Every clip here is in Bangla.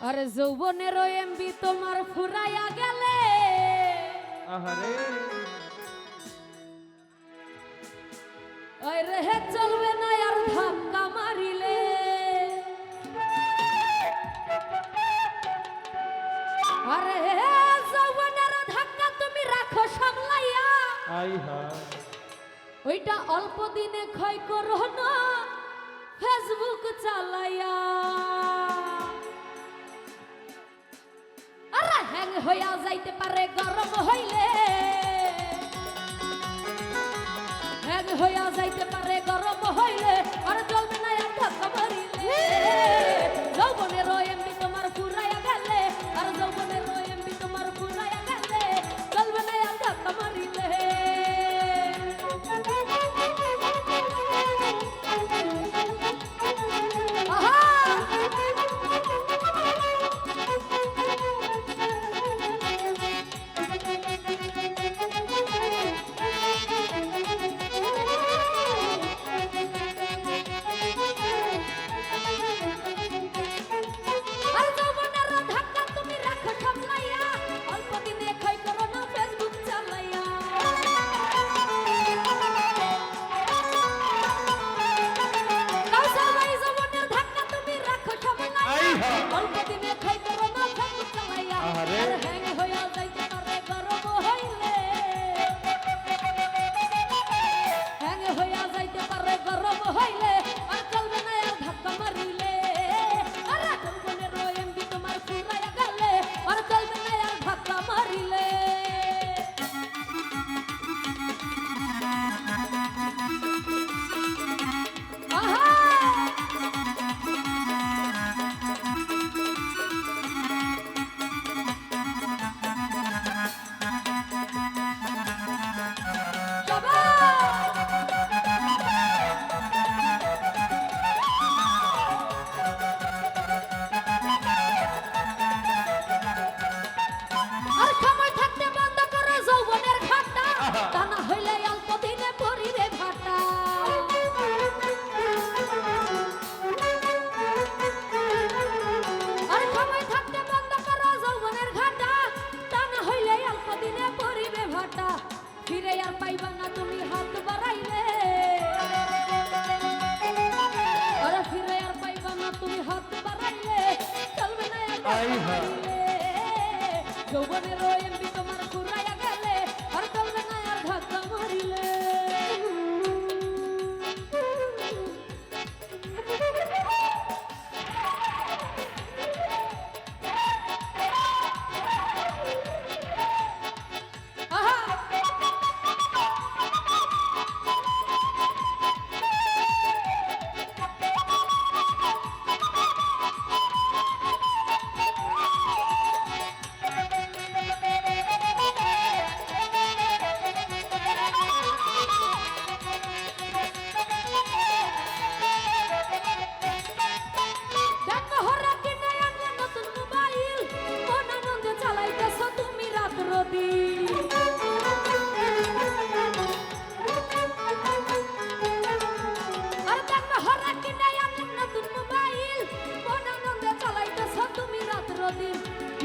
আর যৌবনের এমবি তোমার ফুরাইয়া গেলে। আহারে। রেহে চলবে না আর ধাক্কা মারিলে। আরে যৌবনের ধাক্কা তুমি রাখো সামলাইয়া। ওইটা অল্প দিনে ক্ষয় করো না ফেসবুক চালাইয়া। হ্যাং হইয়া যাইতে পারে গরম হইলে। হ্যাং হইয়া যাইতে পারে ফিরে আর পাইবা না তুমি হাত বাড়াইলে। আরে ফিরে আর পাইবা না তুমি হাত বাড়াইলে। চলবে না যৌবনের এমবি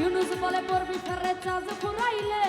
ইউনুস বলে পড়বি ফেরে চাঁদ ফুরাইলে